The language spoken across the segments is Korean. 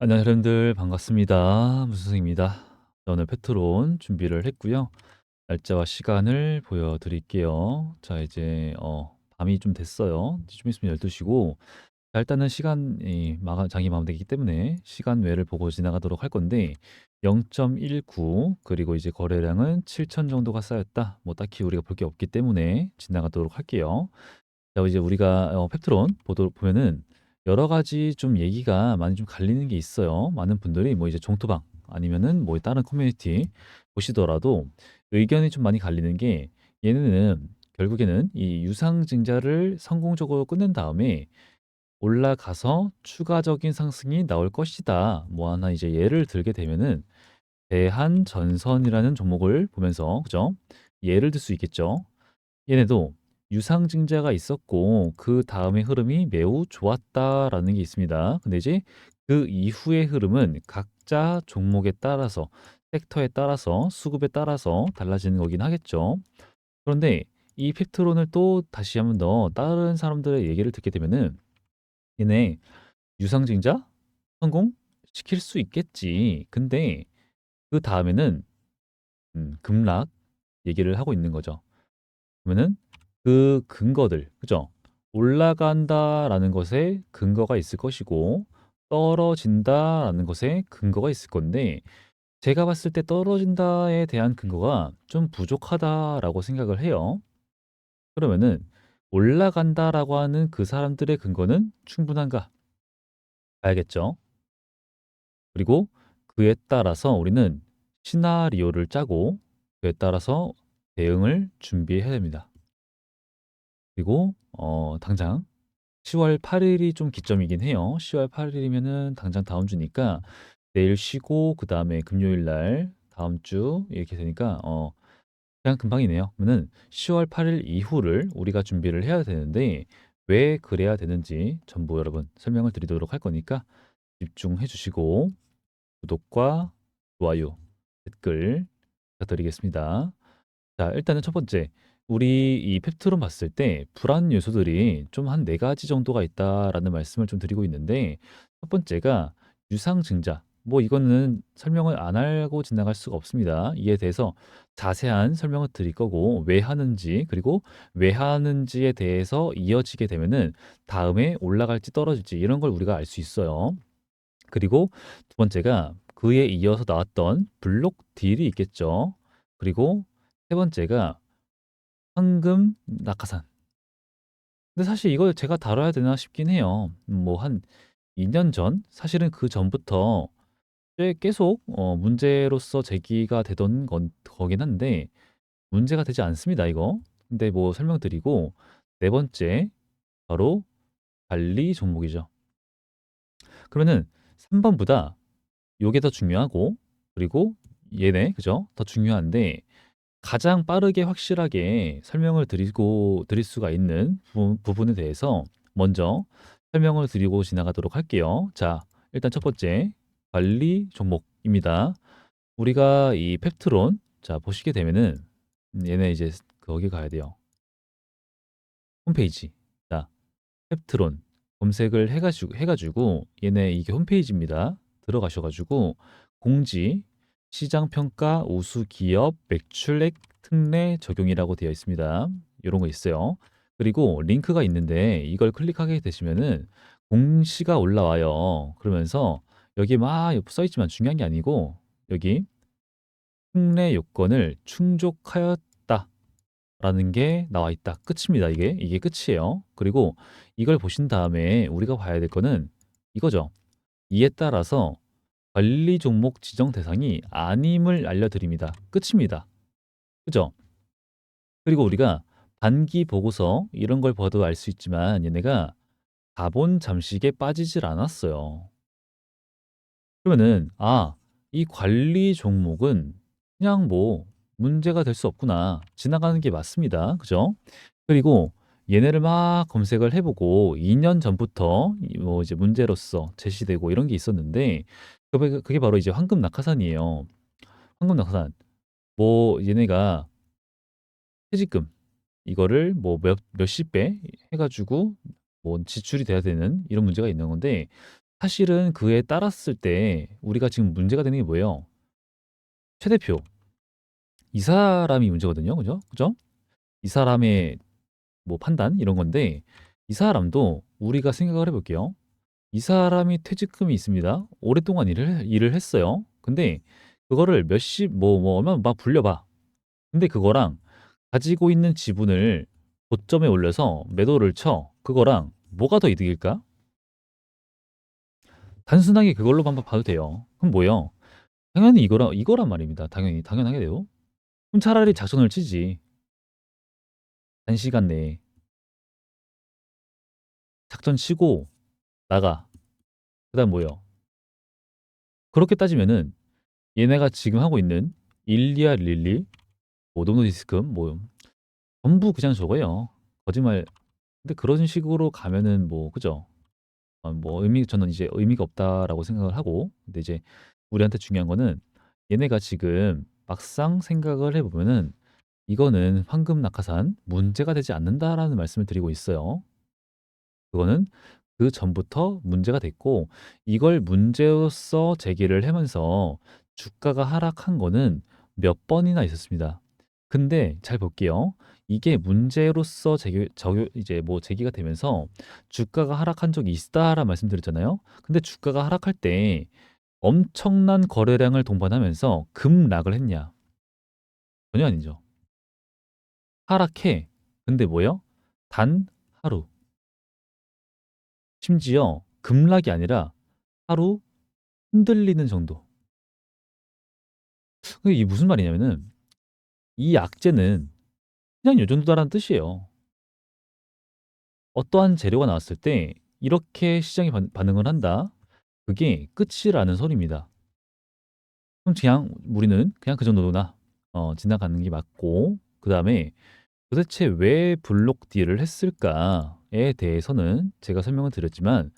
안녕 여러분들 반갑습니다. 무슨생입니다. 오늘 패트론 준비를 했고요. 날짜와 시간을 보여 드릴게요. 자 이제 어, 밤이 좀 됐어요. 좀 있으면 12 시고 자, 일단은 시간이 마감, 장이 마감되기 때문에 시간 외를 보고 지나가도록 할 건데 0.19 그리고 이제 거래량은 7천 정도가 쌓였다. 뭐 딱히 우리가 볼 게 없기 때문에 지나가도록 할게요. 자 이제 우리가 어 팩트론 보도 보면은 여러 가지 좀 얘기가 많이 좀 갈리는 게 있어요. 많은 분들이 뭐 이제 종토방 아니면은 뭐 다른 커뮤니티 보시더라도 의견이 좀 많이 갈리는 게 얘네는 결국에는 이 유상증자를 성공적으로 끝낸 다음에 올라가서 추가적인 상승이 나올 것이다. 뭐 하나 이제 예를 들게 되면은 대한전선이라는 종목을 보면서 그죠? 예를 들 수 있겠죠. 얘네도 유상증자가 있었고 그 다음의 흐름이 매우 좋았다라는 게 있습니다. 근데 이제 그 이후의 흐름은 각자 종목에 따라서 섹터에 따라서 수급에 따라서 달라지는 거긴 하겠죠. 그런데 이 팩트론을 또 다시 한번 더 다른 사람들의 얘기를 듣게 되면은 얘네 유상증자 성공 시킬 수 있겠지. 근데 그 다음에는 음, 급락 얘기를 하고 있는 거죠. 그러면은 그 근거들, 그죠? 올라간다라는 것에 근거가 있을 것이고 떨어진다라는 것에 근거가 있을 건데 제가 봤을 때 떨어진다에 대한 근거가 좀 부족하다라고 생각을 해요. 그러면은 올라간다라고 하는 그 사람들의 근거는 충분한가? 봐야겠죠. 그리고 그에 따라서 우리는 시나리오를 짜고 그에 따라서 대응을 준비해야 됩니다. 그리고 어 당장 10월 8일이 좀 기점이긴 해요. 10월 8일이면은 당장 다음 주니까 내일 쉬고 그 다음에 금요일 날 다음 주 이렇게 되니까 어 그냥 금방이네요. 그러면은 10월 8일 이후를 우리가 준비를 해야 되는데 왜 그래야 되는지 전부 여러분 설명을 드리도록 할 거니까 집중해 주시고 구독과 좋아요, 댓글 부탁드리겠습니다. 자, 일단은 첫 번째. 우리 이 펩트론 봤을 때 불안 요소들이 좀한네 가지 정도가 있다라는 말씀을 좀 드리고 있는데 첫 번째가 유상증자. 뭐 이거는 설명을 안 하고 지나갈 수가 없습니다. 이에 대해서 자세한 설명을 드릴 거고 왜 하는지 그리고 왜 하는지에 대해서 이어지게 되면은 다음에 올라갈지 떨어질지 이런 걸 우리가 알 수 있어요. 그리고 두 번째가 그에 이어서 나왔던 블록 딜이 있겠죠. 그리고 세 번째가 황금 낙하산. 근데 사실 이걸 제가 다뤄야 되나 싶긴 해요. 뭐 한 2 년 전? 사실은 그 전부터 꽤 계속 어 문제로서 제기가 되던 건 거긴 한데 문제가 되지 않습니다, 이거. 근데 뭐 설명드리고 네 번째 바로 관리 종목이죠. 그러면은 3 번보다 요게 더 중요하고 그리고 얘네 그죠? 더 중요한데 가장 빠르게 확실하게 설명을 드리고 드릴 수가 있는 부 부분에 대해서 먼저 설명을 드리고 지나가도록 할게요. 자, 일단 첫 번째 관리 종목입니다. 우리가 이 펩트론 자 보시게 되면은 음 얘네 이제 거기 가야 돼요. 홈페이지. 자, 펩트론 검색을 해 가지고 해 가지고 얘네 이게 홈페이지입니다. 들어가셔 가지고 공지, 시장 평가, 우수 기업, 매출액 특례 적용이라고 되어 있습니다. 요런 거 있어요. 그리고 링크가 있는데 이걸 클릭하게 되시면은 공시가 올라와요. 그러면서 여기 막 써 있지만 중요한 게 아니고 여기 특례 요건을 충족하였다 라는 게 나와 있다. 끝입니다. 이게 이게 끝이에요. 그리고 이걸 보신 다음에 우리가 봐야 될 거는 이거죠. 이에 따라서 관리 종목 지정 대상이 아님을 알려드립니다. 끝입니다. 그죠? 그리고 우리가 단기 보고서 이런 걸 봐도 알 수 있지만 얘네가 자본 잠식에 빠지질 않았어요. 그러면은 아, 이 관리 종목은 그냥 뭐 문제가 될 수 없구나. 지나가는 게 맞습니다. 그죠? 그리고 얘네를 막 검색을 해보고 2년 전부터 이뭐 이제 문제로서 제시되고 이런 게 있었는데 그게 그게 바로 이제 황금 낙하산이에요. 황금 낙하산. 뭐 얘네가 퇴직금 이거를 뭐 몇 몇십 배 해 가지고 뭐 지출이 돼야 되는 이런 문제가 있는 건데 사실은 그에 따랐을 때 우리가 지금 문제가 되는 게 뭐예요? 최 대표. 이 사람이 문제거든요. 그죠? 그죠? 이 사람의 뭐 판단 이런 건데 이 사람도 우리가 생각을 해 볼게요. 이 사람이 퇴직금이 있습니다. 오랫동안 일을 일을 했어요. 근데 그거를 몇십 뭐 뭐 얼마 막 불려 봐. 근데 그거랑 가지고 있는 지분을 고점에 올려서 매도를 쳐. 그거랑 뭐가 더 이득일까? 단순하게 그걸로만 봐도 돼요. 그럼 뭐예요? 당연히 이거라 이거란 말입니다. 당연히 당연하게 돼요. 그럼 차라리 작전을 치지. 단시간 내에 작전 치고 나가. 그 다음 뭐예요? 그렇게 따지면은 얘네가 지금 하고 있는 일리아 릴리, 뭐 노노디스금 뭐 전부 그냥 저거예요. 거짓말. 근데 그런 식으로 가면은 뭐 그죠? 어, 뭐 의미 저는 이제 의미가 없다라고 생각을 하고 근데 이제 우리한테 중요한 거는 얘네가 지금 막상 생각을 해보면은 이거는 황금 낙하산 문제가 되지 않는다라는 말씀을 드리고 있어요. 그거는 그 전부터 문제가 됐고 이걸 문제로서 제기를 하면서 주가가 하락한 거는 몇 번이나 있었습니다. 근데 잘 볼게요. 이게 문제로서 제기, 저, 이제 뭐 제기가 되면서 주가가 하락한 적이 있다라 말씀드렸잖아요. 근데 주가가 하락할 때 엄청난 거래량을 동반하면서 급락을 했냐? 전혀 아니죠. 하락해. 근데 뭐요? 단 하루. 심지어 급락이 아니라 하루 흔들리는 정도. 이게 무슨 말이냐면은 이 악재는 그냥 요 정도다라는 뜻이에요. 어떠한 재료가 나왔을 때 이렇게 시장이 반, 반응을 한다. 그게 끝이라는 소리입니다. 그럼 그냥 우리는 그냥 그 정도나 어, 지나가는 게 맞고 그 다음에 도대체 왜 블록 딜을 했을까 에 대해서는 제가 설명을 드렸지만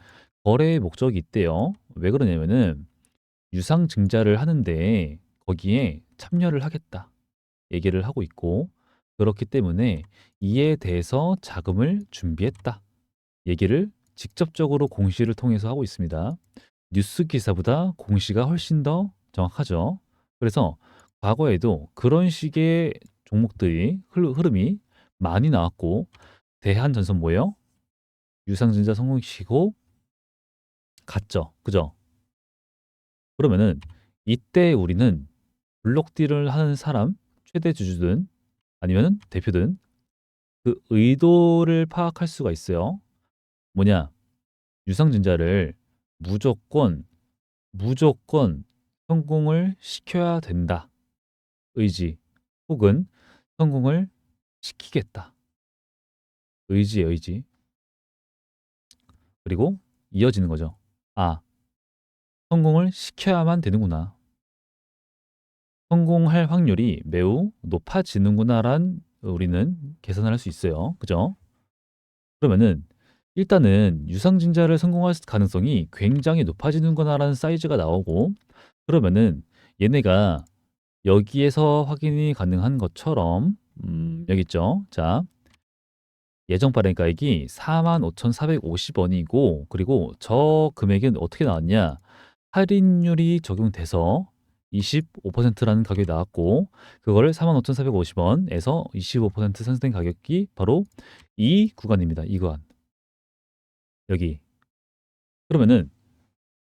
거래의 목적이 있대요. 왜 그러냐면은 유상 증자를 하는데 거기에 참여를 하겠다 얘기를 하고 있고 그렇기 때문에 이에 대해서 자금을 준비했다 얘기를 직접적으로 공시를 통해서 하고 있습니다. 뉴스 기사보다 공시가 훨씬 더 정확하죠. 그래서 과거에도 그런 식의 종목들이 흐름이 많이 나왔고 대한전선 뭐예요? 유상증자 성공시키고 갔죠. 그죠? 그러면은 이때 우리는 블록딜을 하는 사람, 최대 주주든 아니면 대표든 그 의도를 파악할 수가 있어요. 뭐냐? 유상증자를 무조건 무조건 성공을 시켜야 된다. 의지 혹은 성공을 시키겠다. 의지의 의지. 그리고 이어지는 거죠. 아, 성공을 시켜야만 되는구나. 성공할 확률이 매우 높아지는구나란 우리는 계산을 할 수 있어요. 그죠? 그러면은 일단은 유상증자를 성공할 가능성이 굉장히 높아지는구나라는 사이즈가 나오고 그러면은 얘네가 여기에서 확인이 가능한 것처럼 음, 여기 있죠. 자, 예정 발행가액이 45,450원이고 그리고 저 금액은 어떻게 나왔냐? 할인율이 적용돼서 25%라는 가격이 나왔고 그걸 45,450원에서 25% 선생된 가격이 바로 이 구간입니다. 이 구간. 여기. 그러면은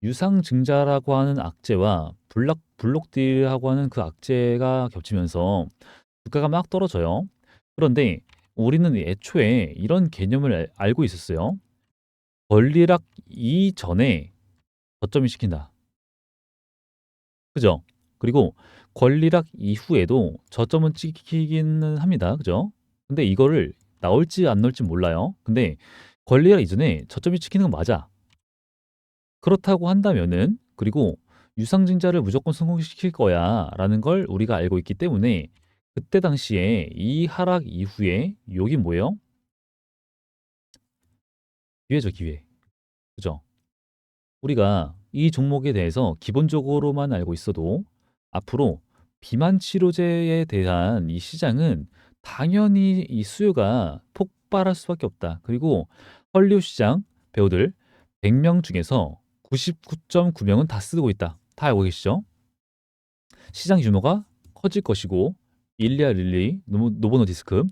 유상증자라고 하는 악재와 블락 블록딜하고 하는 그 악재가 겹치면서 주가가 막 떨어져요. 그런데 우리는 애초에 이런 개념을 알고 있었어요. 권리락 이전에 저점이 시킨다. 그죠? 그리고 권리락 이후에도 저점은 찍히기는 합니다. 그죠? 근데 이거를 나올지 안 나올지 몰라요. 근데 권리락 이전에 저점이 찍히는 건 맞아. 그렇다고 한다면은 그리고 유상증자를 무조건 성공시킬 거야 라는 걸 우리가 알고 있기 때문에 그때 당시에 이 하락 이후에 여기 뭐예요? 기회죠 기회 그죠? 우리가 이 종목에 대해서 기본적으로만 알고 있어도 앞으로 비만 치료제에 대한 이 시장은 당연히 이 수요가 폭발할 수밖에 없다. 그리고 헐리우드 시장 배우들 100명 중에서 99.9명은 다 쓰고 있다. 다 알고 계시죠? 시장 규모가 커질 것이고 일리아 릴리, 노- 노보노디스크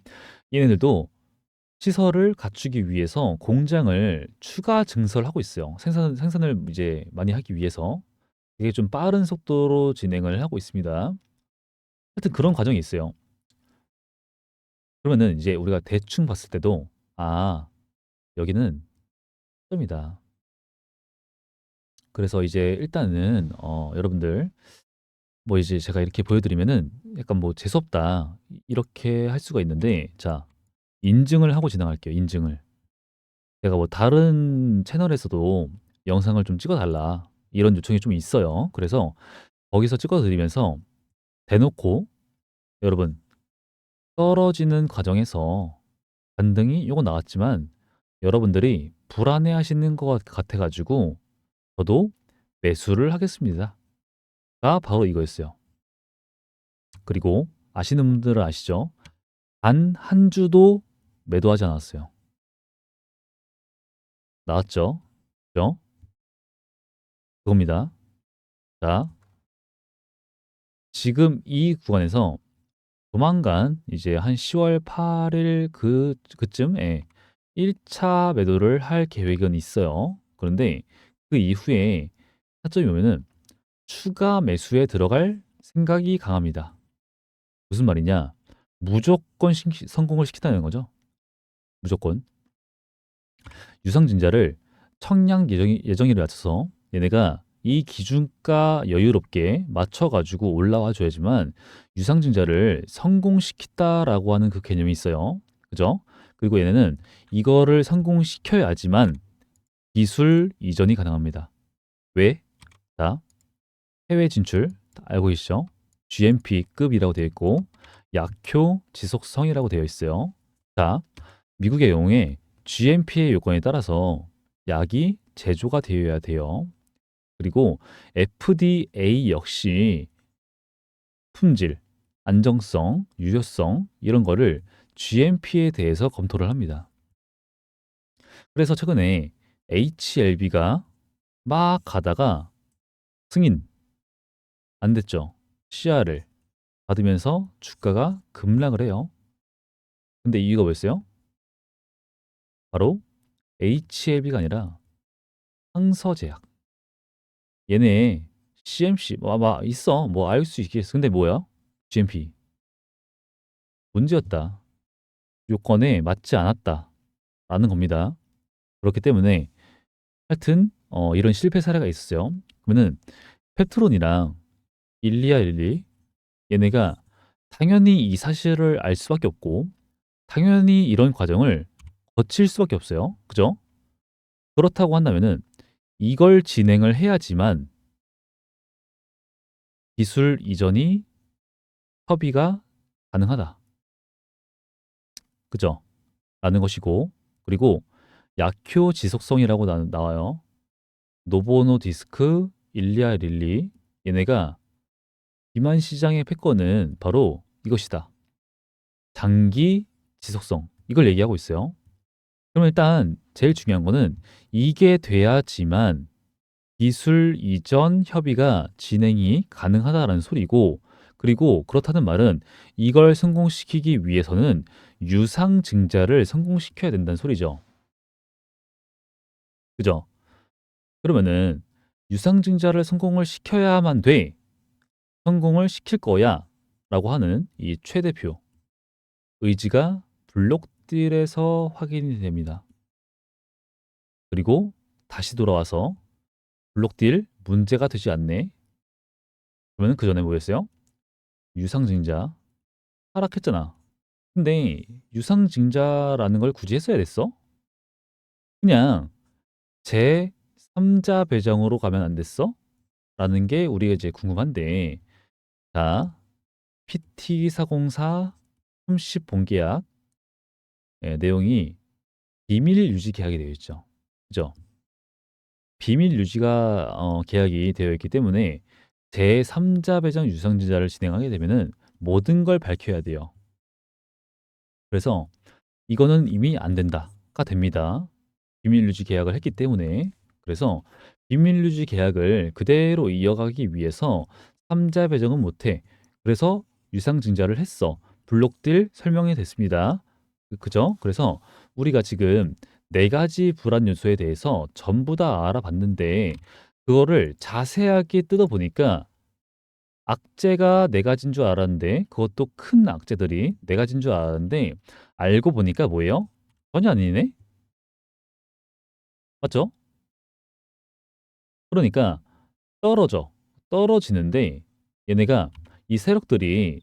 얘네들도 시설을 갖추기 위해서 공장을 추가 증설하고 있어요. 생산 생산을 이제 많이 하기 위해서 되게 좀 빠른 속도로 진행을 하고 있습니다. 하여튼 그런 과정이 있어요. 그러면은 이제 우리가 대충 봤을 때도 아, 여기는 점이다. 그래서 이제 일단은 어, 여러분들 뭐 이제 제가 이렇게 보여드리면은 약간 뭐 재수없다 이렇게 할 수가 있는데 자 인증을 하고 지나갈게요. 인증을 제가 뭐 다른 채널에서도 영상을 좀 찍어달라 이런 요청이 좀 있어요. 그래서 거기서 찍어드리면서 대놓고 여러분 떨어지는 과정에서 반등이 요거 나왔지만 여러분들이 불안해하시는 것 같아가지고 저도 매수를 하겠습니다. 가 바로 이거였어요. 그리고 아시는 분들은 아시죠? 단 한 주도 매도하지 않았어요. 나왔죠? 그죠? 그겁니다. 자, 지금 이 구간에서 조만간 이제 한 10월 8일 그, 그쯤에 1차 매도를 할 계획은 있어요. 그런데 그 이후에 타점이 오면은 추가 매수에 들어갈 생각이 강합니다. 무슨 말이냐? 무조건 시- 성공을 시키다는 거죠. 무조건. 유상증자를 청량 예정일을 맞춰서 얘네가 이 기준가 여유롭게 맞춰가지고 올라와 줘야지만 유상증자를 성공시켰다라고 하는 그 개념이 있어요. 그죠? 그리고 얘네는 이거를 성공시켜야지만 기술 이전이 가능합니다. 왜? 자, 해외 진출 다 알고 계시죠? GMP급이라고 되어 있고 약효 지속성이라고 되어 있어요. 자, 미국의 경우에 GMP의 요건에 따라서 약이 제조가 되어야 돼요. 그리고 FDA 역시 품질, 안정성, 유효성 이런 거를 GMP에 대해서 검토를 합니다. 그래서 최근에 HLB가 막 가다가 승인 안 됐죠. CR을 받으면서 주가가 급락을 해요. 근데 이유가 뭐였어요? 바로 HLB가 아니라 항서제약. 얘네 CMC 뭐, 뭐 있어. 뭐 알 수 있겠어. 근데 뭐야? GMP. 문제였다. 요건에 맞지 않았다. 라는 겁니다. 그렇기 때문에 하여튼 어, 이런 실패 사례가 있었어요. 그러면은 페트론이랑 일리아 일리 얘네가 당연히 이 사실을 알 수밖에 없고 당연히 이런 과정을 거칠 수밖에 없어요. 그죠? 그렇다고 한다면은 이걸 진행을 해야지만 기술 이전이 협의가 가능하다. 그죠? 라는 것이고 그리고 약효 지속성이라고 나, 나와요. 노보노 디스크, 일리아 릴리 얘네가 비만 시장의 패권은 바로 이것이다. 장기 지속성 이걸 얘기하고 있어요. 그럼 일단 제일 중요한 거는 이게 돼야지만 기술 이전 협의가 진행이 가능하다라는 소리고 그리고 그렇다는 말은 이걸 성공시키기 위해서는 유상 증자를 성공시켜야 된다는 소리죠. 그죠? 그러면은 유상 증자를 성공을 시켜야만 돼. 성공을 시킬 거야. 라고 하는 이 최 대표 의지가 블록딜에서 확인이 됩니다. 그리고 다시 돌아와서 블록딜 문제가 되지 않네. 그러면 그 전에 뭐였어요? 유상증자 하락했잖아. 근데 유상증자라는 걸 굳이 했어야 됐어? 그냥 제 3자 배정으로 가면 안 됐어? 라는 게 우리가 이제 궁금한데 자 PT404 30 본계약 예, 내용이 비밀 유지 계약이 되어 있죠. 그죠? 비밀 유지가 어, 계약이 되어 있기 때문에 제3자 배정 유상증자를 진행하게 되면은 모든 걸 밝혀야 돼요. 그래서 이거는 이미 안 된다가 됩니다. 비밀 유지 계약을 했기 때문에 그래서 비밀 유지 계약을 그대로 이어가기 위해서 3자 배정은 못해. 그래서 유상 증자를 했어. 블록딜 설명이 됐습니다. 그- 그죠? 그래서 우리가 지금 네 가지 불안 요소에 대해서 전부 다 알아봤는데 그거를 자세하게 뜯어보니까 악재가 네 가지인 줄 알았는데 그것도 큰 악재들이 네 가지인 줄 알았는데 알고 보니까 뭐예요? 전혀 아니네? 맞죠? 그러니까 떨어져. 떨어지는데 얘네가 이 세력들이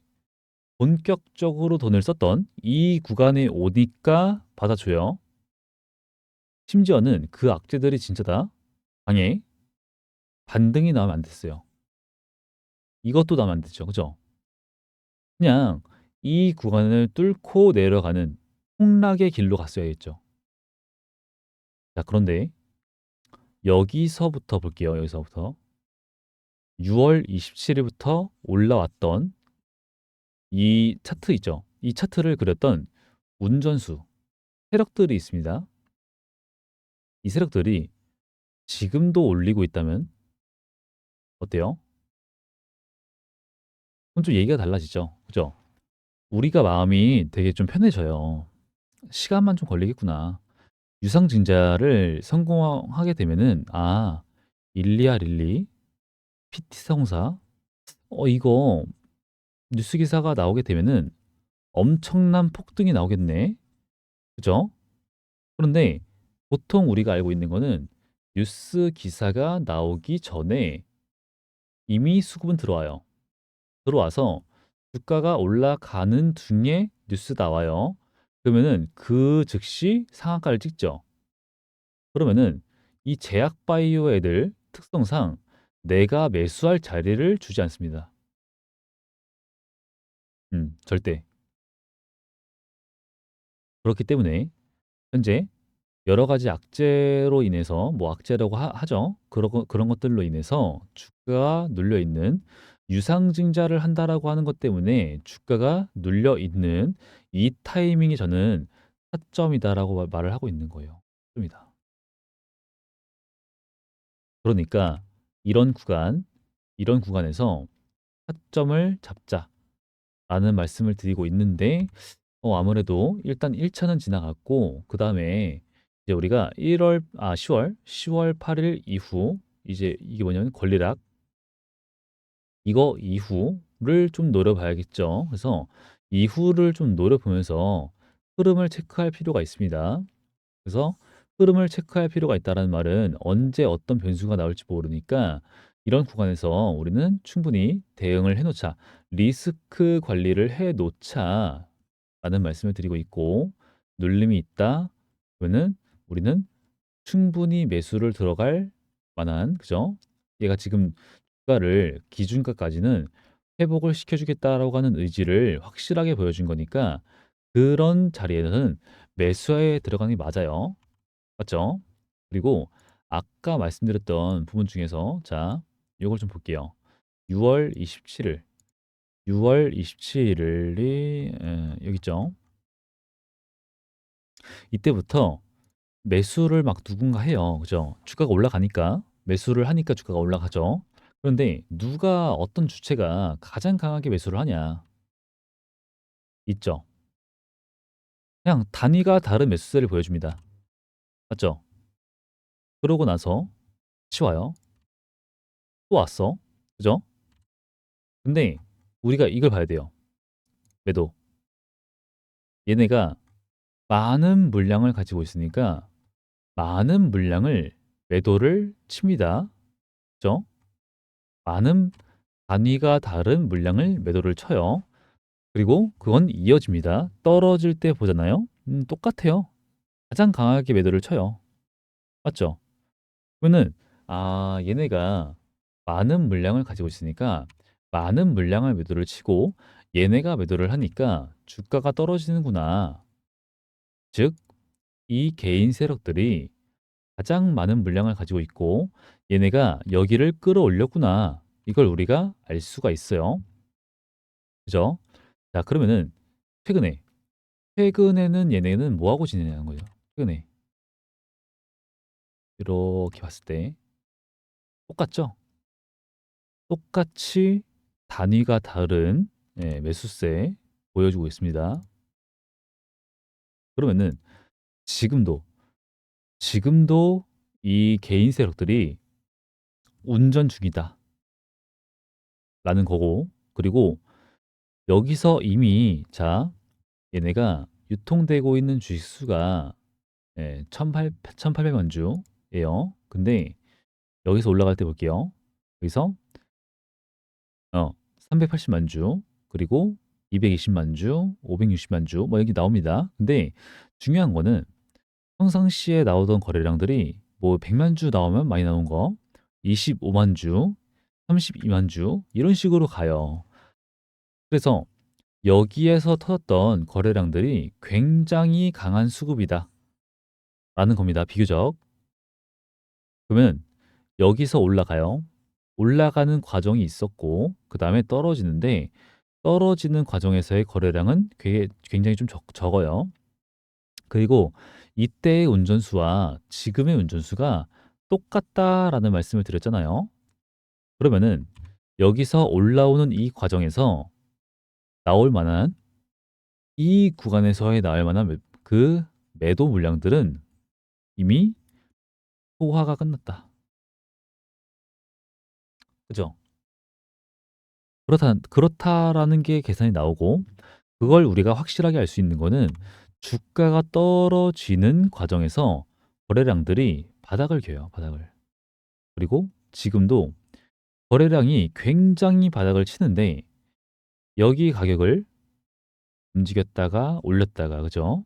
본격적으로 돈을 썼던 이 구간에 오니까 받아줘요. 심지어는 그 악재들이 진짜다. 방에 반등이 나오면 안 됐어요. 이것도 나오면 안 되죠. 그죠? 그냥 이 구간을 뚫고 내려가는 폭락의 길로 갔어야겠죠. 자, 그런데 여기서부터 볼게요. 여기서부터. 6월 27일부터 올라왔던 이 차트 있죠. 이 차트를 그렸던 운전수 세력들이 있습니다. 이 세력들이 지금도 올리고 있다면 어때요? 그럼 좀 얘기가 달라지죠. 그죠? 우리가 마음이 되게 좀 편해져요. 시간만 좀 걸리겠구나. 유상증자를 성공하게 되면은 아, 일리아 릴리, PT 성사, 어 이거 뉴스 기사가 나오게 되면은 엄청난 폭등이 나오겠네. 그죠? 그런데 보통 우리가 알고 있는 거는 뉴스 기사가 나오기 전에 이미 수급은 들어와요. 들어와서 주가가 올라가는 중에 뉴스 나와요. 그러면은 그 즉시 상한가를 찍죠. 그러면은 이 제약 바이오 애들 특성상 내가 매수할 자리를 주지 않습니다. 음, 절대. 그렇기 때문에 현재 여러 가지 악재로 인해서 뭐 악재라고 하, 죠 그런 거- 그런 것들로 인해서 주가가 눌려 있는 유상증자를 한다라고 하는 것 때문에 주가가 눌려 있는 이 타이밍이 저는 타점이다라고 말- 말을 하고 있는 거예요. 타점이다. 그러니까 이런 구간, 이런 구간에서 타점을 잡자라는 말씀을 드리고 있는데 어, 아무래도 일단 1차는 지나갔고 그 다음에 이제 우리가 1월 아 10월 10월 8일 이후 이제 이게 뭐냐면 권리락 이거 이후를 좀 노려봐야겠죠. 그래서 이후를 좀 노려보면서 흐름을 체크할 필요가 있습니다. 그래서 흐름을 체크할 필요가 있다는 말은 언제 어떤 변수가 나올지 모르니까 이런 구간에서 우리는 충분히 대응을 해 놓자. 리스크 관리를 해 놓자. 라는 말씀을 드리고 있고, 눌림이 있다. 그러면은 우리는 충분히 매수를 들어갈 만한, 그죠? 얘가 지금 주가를 기준가까지는 회복을 시켜주겠다라고 하는 의지를 확실하게 보여준 거니까 그런 자리에는 매수에 들어가는 게 맞아요. 맞죠? 그리고 아까 말씀드렸던 부분 중에서 자, 이걸 좀 볼게요. 6월 27일. 6월 27일이 여기 있죠. 이때부터 매수를 막 누군가 해요. 그죠? 주가가 올라가니까 매수를 하니까 주가가 올라가죠. 그런데 누가 어떤 주체가 가장 강하게 매수를 하냐? 있죠. 그냥 단위가 다른 매수세를 보여줍니다. 맞죠? 그러고 나서 다시 와요. 또 왔어. 그죠? 근데 우리가 이걸 봐야 돼요. 매도. 얘네가 많은 물량을 가지고 있으니까 많은 물량을 매도를 칩니다. 그죠? 많은 단위가 다른 물량을 매도를 쳐요. 그리고 그건 이어집니다. 떨어질 때 보잖아요. 음, 똑같아요. 가장 강하게 매도를 쳐요. 맞죠? 그러면은 아, 얘네가 많은 물량을 가지고 있으니까 많은 물량을 매도를 치고 얘네가 매도를 하니까 주가가 떨어지는구나. 즉, 이 개인 세력들이 가장 많은 물량을 가지고 있고 얘네가 여기를 끌어올렸구나. 이걸 우리가 알 수가 있어요. 그죠? 자, 그러면은 최근에 최근에는 얘네는 뭐 하고 지내냐는 거죠. 최근에 이렇게 봤을 때 똑같죠? 똑같이 단위가 다른 예, 매수세 보여주고 있습니다. 그러면은 지금도 지금도 이 개인 세력들이 운전 중이다. 라는 거고 그리고 여기서 이미 자 얘네가 유통되고 있는 주식 수가 예, 1800만 주예요. 근데 여기서 올라갈 때 볼게요. 여기서 어, 380만 주, 그리고 220만 주, 560만 주, 뭐 여기 나옵니다. 근데 중요한 거는 평상시에 나오던 거래량들이 뭐 100만 주 나오면 많이 나온 거, 25만 주, 32만 주 이런 식으로 가요. 그래서 여기에서 터졌던 거래량들이 굉장히 강한 수급이다. 라는 겁니다. 비교적. 그러면 여기서 올라가요. 올라가는 과정이 있었고 그 다음에 떨어지는데 떨어지는 과정에서의 거래량은 꽤- 굉장히 좀 적, 적어요. 그리고 이때의 운전수와 지금의 운전수가 똑같다라는 말씀을 드렸잖아요. 그러면은 여기서 올라오는 이 과정에서 나올 만한 이 구간에서의 나올 만한 매- 그 매도 물량들은 이미 소화가 끝났다. 그죠? 그렇다, 그렇다라는 게 계산이 나오고 그걸 우리가 확실하게 알 수 있는 거는 주가가 떨어지는 과정에서 거래량들이 바닥을 겨요, 바닥을. 그리고 지금도 거래량이 굉장히 바닥을 치는데 여기 가격을 움직였다가 올렸다가 그죠?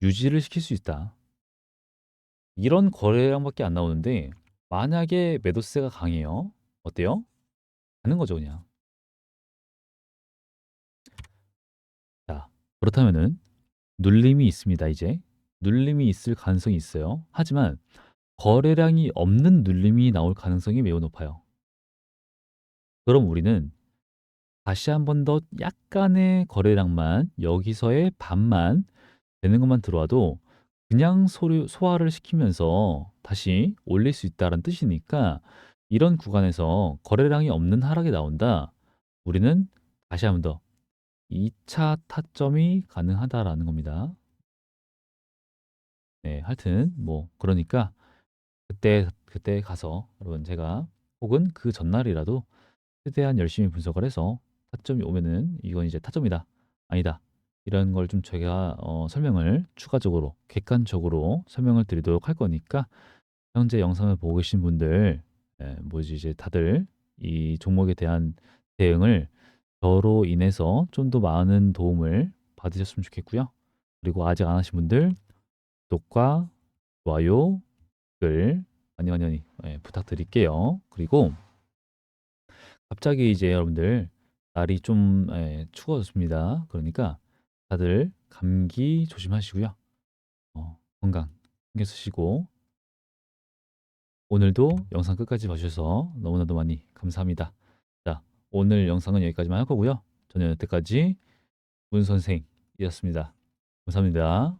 유지를 시킬 수 있다. 이런 거래량밖에 안 나오는데 만약에 매도세가 강해요. 어때요? 가는 거죠, 그냥. 자, 그렇다면은 눌림이 있습니다, 이제. 눌림이 있을 가능성이 있어요. 하지만 거래량이 없는 눌림이 나올 가능성이 매우 높아요. 그럼 우리는 다시 한 번 더 약간의 거래량만 여기서의 반만 되는 것만 들어와도 그냥 소화를 시키면서 다시 올릴 수 있다는 뜻이니까 이런 구간에서 거래량이 없는 하락이 나온다. 우리는 다시 한번 더 2차 타점이 가능하다라는 겁니다. 네, 하여튼 뭐 그러니까 그때 그때 가서 여러분 제가 혹은 그 전날이라도 최대한 열심히 분석을 해서 타점이 오면은 이건 이제 타점이다. 아니다. 이런 걸 좀 제가 어, 설명을 추가적으로 객관적으로 설명을 드리도록 할 거니까 현재 영상을 보고 계신 분들 예, 뭐지 이제 다들 이 종목에 대한 대응을 저로 인해서 좀 더 많은 도움을 받으셨으면 좋겠고요. 그리고 아직 안 하신 분들 구독과 좋아요, 댓글 많이 많이 예, 부탁드릴게요. 그리고 갑자기 이제 여러분들 날이 좀 예, 추워졌습니다. 그러니까 다들 감기 조심하시고요. 어, 건강 신경 쓰시고 오늘도 영상 끝까지 봐주셔서 너무나도 많이 감사합니다. 자, 오늘 영상은 여기까지만 할 거고요. 저는 여태까지 문 선생이었습니다. 감사합니다.